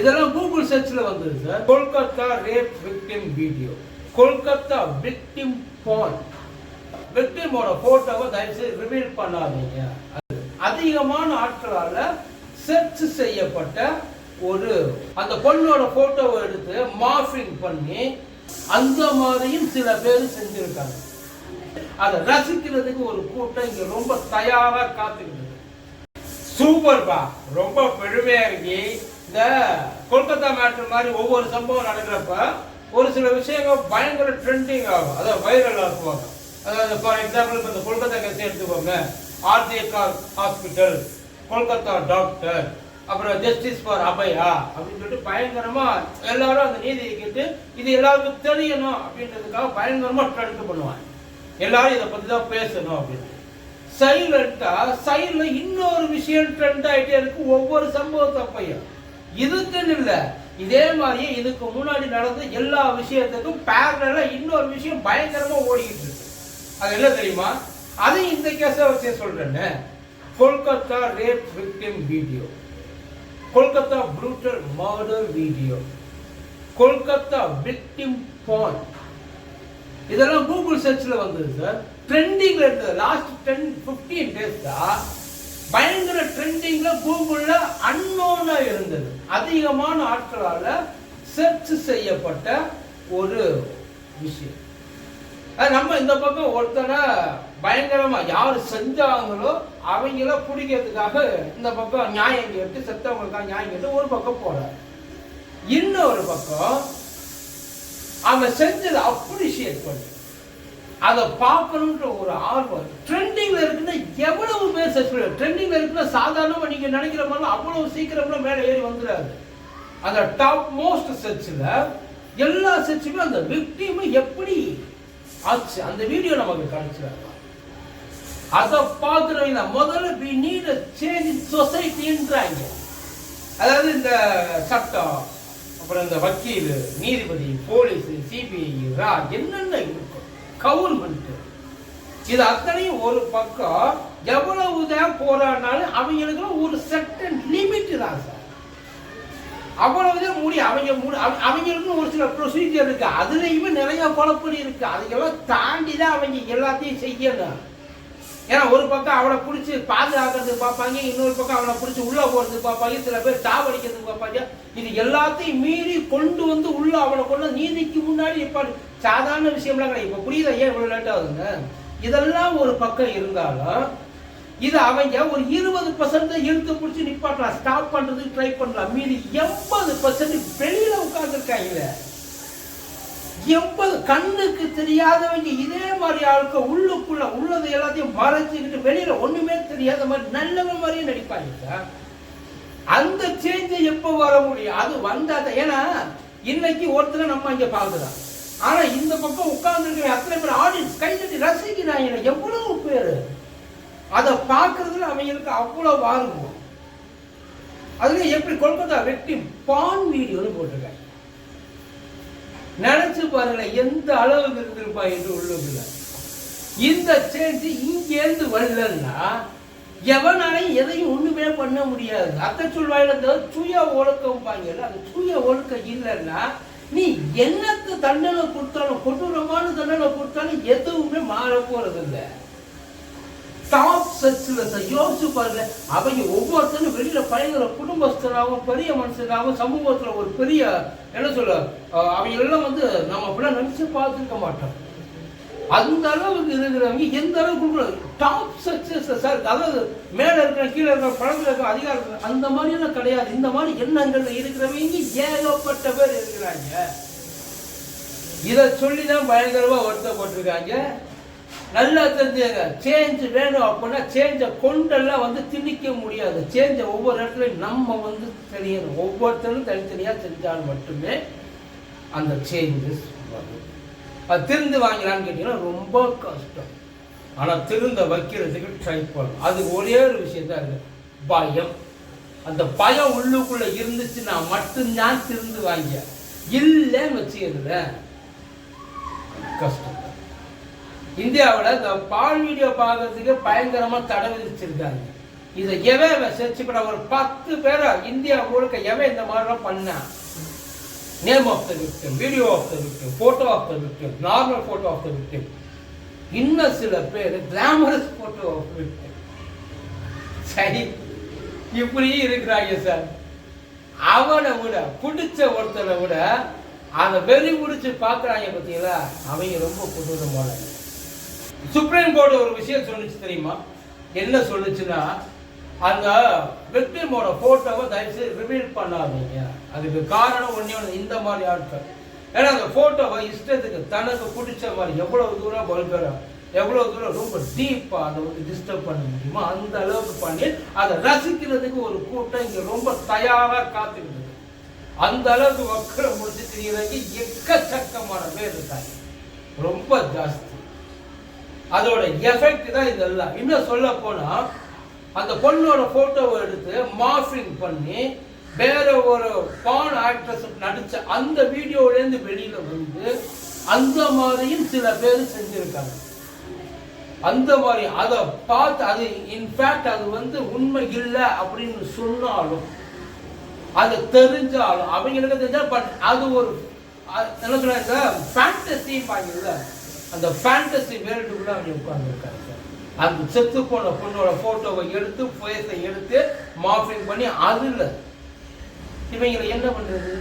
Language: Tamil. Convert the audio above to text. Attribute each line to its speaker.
Speaker 1: இதெல்லாம் கூகுள் சர்ச்சில் வந்தது sir Kolkata rape victim video Kolkata victim porn விக்டிமோட போட்டோவை தயவுசெய்து ரிவீல் பண்ணாதீங்க. அது அதிகமான ஆட்களால் சர்ச் செய்யப்பட்ட ஒரு அந்த பொண்ணோட போட்டோவை எடுத்து மாஃபிங் பண்ணி அந்த மாதிரியும் சில பேர் செஞ்சிருக்காங்க. அதை ரசிக்கிறதுக்கு ஒரு கூட்டம் இங்கே ரொம்ப தயாராக காத்துக்கிட்டு சூப்பர்பா ரொம்ப பெருமையாக இருக்கு. இந்த கொல்கத்தா மேட்ரு மாதிரி ஒவ்வொரு சம்பவம் நடக்கிறப்ப ஒரு சில விஷயங்கள் பயங்கர ட்ரெண்டிங் ஆகும். அதாவது வைரல் ஆக்குவாங்க அதாவது ஃபார் எக்ஸாம்பிள் இப்போ இந்த கொல்கத்தா கேஸ் எடுத்துக்கோங்க. ஆர்ஜேகார் ஹாஸ்பிட்டல் கொல்கத்தா டாக்டர் அப்புறம் ஜஸ்டிஸ் ஃபார் அபயா அப்படின்னு சொல்லிட்டு பயங்கரமா எல்லாரும் அந்த நீதியை கேட்டு இது எல்லாருக்கும் தெரியணும் அப்படின்றதுக்காக பயங்கரமா ட்ரெண்ட் பண்ணுவாங்க. எல்லாரும் இதை பத்தி தான் பேசணும் அப்படின்னு. சைலண்டா சைடுல இன்னொரு விஷயம் ட்ரெண்ட் ஆகிட்டே இருக்கு. ஒவ்வொரு சம்பவத்தப்பையும் இதுக்குன்னு இல்லை. இதே மாதிரியே இதுக்கு முன்னாடி நடந்த எல்லா விஷயத்துக்கும் பேரலா இன்னொரு விஷயம் பயங்கரமா ஓடிக்கிட்டு இருக்கு. அது என்ன தெரியுமா? அது இந்த கேஸை வச்சு சொல்றேன்னு Kolkata rape victim video Kolkata brutal murder video Kolkata victim porn இதெல்லாம் கூகுள் சர்ச்சில் வந்தது சார் ட்ரெண்டிங்கில் இருந்தது. லாஸ்ட் டென் ஃபிஃப்டீன் டேஸ் தான் பயங்கர ட்ரெண்டிங்ல கூகுள்ல அன்னோனா இருந்தது. அதிகமான ஆட்களால சர்ச் செய்யப்பட்ட ஒரு விஷயம். அது நம்ம இந்த பக்கம் ஒருத்தனை பயங்கரமா யார் செஞ்சாங்களோ அவங்கள பிடிக்கிறதுக்காக இந்த பக்கம் நியாயம் கேட்டு செத்தவங்களுக்காக நியாயம் கேட்டு ஒரு பக்கம் போறாரு. இன்னொரு பக்கம் அவன் செஞ்சதை அப்ரிஷியேட் பண்ணு. அதை பார்க்கணுன்ற ஒரு ஆர்வம். ட்ரெண்டிங்ல இருக்குன்னா எவ்வளவு பேர் சர்ச் பண்ணுவோம் ட்ரெண்டிங்ல இருக்குன்னா சாதாரணமாக நீங்க நினைக்கிற மாதிரி அவ்வளவு சீக்கிரமா மேலே ஏறி வந்துடாது. அந்த டாப் மோஸ்ட் சர்ச்சில் எல்லா சர்ச்சுமே அந்த விக்டிம் எப்படி ஆச்சு? அந்த வீடியோ நமக்கு காமிச்சிருக்காங்க. அதை பார்க்குறவங்க முதல்ல வி நீட் சேஞ்ச் இன் சொசைட்டின்றாங்க அதாவது இந்த சட்டம் அப்புறம் இந்த வக்கீல் நீதிபதி போலீஸ் சிபிஐ ரா என்னென்ன இருக்கும் கவர்மெண்ட் இது அத்தனையும் ஒரு பக்கம். எவ்வளவுதான் போராடினாலும் அவங்களுக்கு ஒரு செட்டன் லிமிட் தான் சார். அவ்வளவுதான் மூடி அவங்க மூடி அவங்க- ஒரு சில ப்ரொசீஜர் இருக்கு. அதுலேயுமே நிறைய குழப்பம் இருக்கு. அதுக்கெல்லாம் தாண்டி தான் அவங்க எல்லாத்தையும் செய்யணும். ஏன்னா ஒரு பக்கம் அவனை பிடிச்சி பாதுகாக்கிறதுக்கு பார்ப்பாங்க இன்னொரு பக்கம் அவனை பிடிச்சி உள்ள போறதுக்கு பார்ப்பாங்க சில பேர் தாவடிக்கிறதுக்கு பார்ப்பாங்க. இது எல்லாத்தையும் மீறி கொண்டு வந்து உள்ள அவனை கொண்டு நீதிக்கு முன்னாடி இப்ப சாதாரண விஷயம்லாம் கிடையாது. இப்ப புரியுதா? ஏன் இவ்வளவு லேட் ஆகுதுங்க? இதெல்லாம் ஒரு பக்கம் இருந்தாலும் இது அவங்க ஒரு இருபது பர்சன்ட் இழுத்து பிடிச்சி நிப்பாட்டலாம். ஸ்டாப் பண்றதுக்கு ட்ரை பண்ணலாம். மீறி எண்பது பர்சன்ட் வெளியில உட்கார்ந்துருக்காங்க. எவ்வளவு கண்ணுக்கு தெரியாதவங்க இதே மாதிரி ஆளுக்கு உள்ளுக்குள்ள உள்ளது எல்லாத்தையும் மறைச்சிக்கிட்டு வெளியில ஒண்ணுமே தெரியாத மாதிரி நல்லவன் மாதிரியே நடிப்பாங்க. சார் அந்த சேஞ்சை எப்போ வர முடியும்? அது வந்தாதான் ஏன்னா இன்னைக்கு ஒருத்தரை நம்ம இங்க பாக்குறோம் ஆனா இந்த பக்கம் உட்கார்ந்துருக்க அத்தனை பேர் ஆடியன்ஸ் கை தட்டி ரசிக்கிறாங்க. எவ்வளவு பேரு? அதை பார்க்கறதுல அவங்களுக்கு அவ்வளவு ஆர்வம். அதுல எப்படி கொல்கத்தா வெட்டி பான் வீடியோன்னு போட்டிருக்காங்க. நினைச்சு பாருங்களேன் எந்த அளவுக்கு இருந்திருப்பா என்று உள்ளுக்குள்ள. இந்த சேஞ்சு இங்கேருந்து வரலன்னா எவனாலையும் எதையும் ஒண்ணுமே பண்ண முடியாது. அத்தை சொல்வாயில இந்த சுய ஒழுக்கம் பாங்கல்ல அந்த சுய ஒழுக்கம் இல்லைன்னா நீ என்னத்து தண்டனை கொடுத்தாலும் கொடூரமான தண்டனை கொடுத்தாலும் எதுவுமே மாற போறது இல்லை டாப் சர்ச்சில் யோசிச்சு பாருங்க அவங்க ஒவ்வொருத்தரும் வெளியில் பயங்கர குடும்பஸ்தராகவும் பெரிய மனுஷனாகவும் சமூகத்துல ஒரு பெரிய என்ன சொல்ல அவங்க எல்லாம் வந்து நம்ம அப்படிலாம் நினச்சி பார்த்துருக்க மாட்டோம். அந்த அளவுக்கு இருக்கிறவங்க எந்த அளவுக்கு டாப் சக்சஸ் சார் அதாவது மேலே இருக்கிற கீழே இருக்கிற பழங்கள் இருக்கிற அதிகாரம் அந்த மாதிரியெல்லாம் கிடையாது. இந்த மாதிரி எண்ணங்கள்ல இருக்கிறவங்க ஏகப்பட்ட பேர் இருக்கிறாங்க. இதை சொல்லி தான் பயங்கரமாக வருத்தப்பட்டிருக்காங்க. நல்லா தெரிஞ்சுங்க சேஞ்ச் வேணும் அப்படின்னா சேஞ்சை கொண்டெல்லாம் வந்து திணிக்க முடியாது. சேஞ்சை ஒவ்வொரு இடத்துலையும் நம்ம வந்து தெரியணும். ஒவ்வொருத்தரும் தனித்தனியாக தெரிஞ்சால் மட்டுமே அந்த சேஞ்சஸ் வரும். அது திருந்து வாங்கலான்னு கேட்டிங்கன்னா ரொம்ப கஷ்டம். ஆனால் திருந்த வைக்கிறதுக்கு ட்ரை பண்ணணும் அது ஒரே ஒரு விஷயம் தான் இருக்குது பயம். அந்த பயம் உள்ளுக்குள்ளே இருந்துச்சுன்னா மட்டும்தான் திருந்து வாங்க. இல்லைன்னு வச்சுக்கிறதுல கஷ்டம். இந்தியாவில் இந்த பால் வீடியோ பார்க்கறதுக்கு பயங்கரமாக தடை விதிச்சிருக்காங்க. இதை எவன் சர்ச் பண்ண ஒரு பத்து பேரை இந்தியா முழுக்க எவன் இந்த மாதிரிலாம் பண்ணான் name of the victim video of the victim photo of the victim normal photo of the victim இன்னும் சில பேர் கிளாமரஸ் ஃபோட்டோ ஆஃப் விக்டிம் சரி இப்படி இருக்கிறாங்க சார் அவனை விட பிடிச்ச ஒருத்தனை விட அதை வெறி முடிச்சு பார்க்குறாங்க பார்த்தீங்களா அவங்க ரொம்ப கொடூரமான சுப்ரீம் கோர்ட் ஒரு விஷயம் சொல்லுச்சு தெரியுமா? என்ன சொல்லுச்சுன்னா அந்த விக்டிமோட போட்டோவை தயவுசெய்து ரிவீல் பண்ணாதீங்க. அதுக்கு காரணம் ஒன்றே ஒன்று இந்த மாதிரி ஆட்கள். ஏன்னா அந்த போட்டோவை இஷ்டத்துக்கு தனக்கு பிடிச்ச மாதிரி எவ்வளவு தூரம் வல்கரா எவ்வளவு தூரம் ரொம்ப டீப்பா அதை வந்து டிஸ்டர்ப் பண்ண முடியுமோ அந்த அளவுக்கு பண்ணி அதை ரசிக்கிறதுக்கு ஒரு கூட்டம் இங்க ரொம்ப தயாராக காத்துக்கிட்டு அந்த அளவுக்கு வக்கரை முடிச்சு தெரியறதுக்கு எக்கச்சக்கமான பேர் இருக்காங்க. ரொம்ப ஜாஸ்தி. அதோட எஃபெக்ட் தான் இதெல்லாம். இன்னும் சொல்ல போனா அந்த பொண்ணோட போட்டோவை எடுத்து மாஃபிங் பண்ணி வேற ஒரு பான் ஆக்ட்ரஸ் நடிச்ச அந்த வீடியோலேருந்து வெளியில் வெளியில வந்து அந்த மாதிரியும் சில பேர் செஞ்சிருக்காங்க. அந்த மாதிரி அதை பார்த்து அது இன்ஃபேக்ட் அது வந்து உண்மை இல்லை அப்படின்னு சொன்னாலும் அது தெரிஞ்சாலும் அவங்களுக்கு தெரிஞ்சா பட் அது ஒரு அது என்ன சொல்ல ஃபேண்டசி பாங்கல்ல அந்த ஃபேண்டசி வேர்ல்டுக்குள்ள அவங்க உட்கார்ந்துருக்காங்க அந்த செத்து போன பொண்ணோட போட்டோவை எடுத்து ஃபேஸை எடுத்து மாஃபிங் பண்ணி அதில் இவங்களை என்ன பண்ணுறது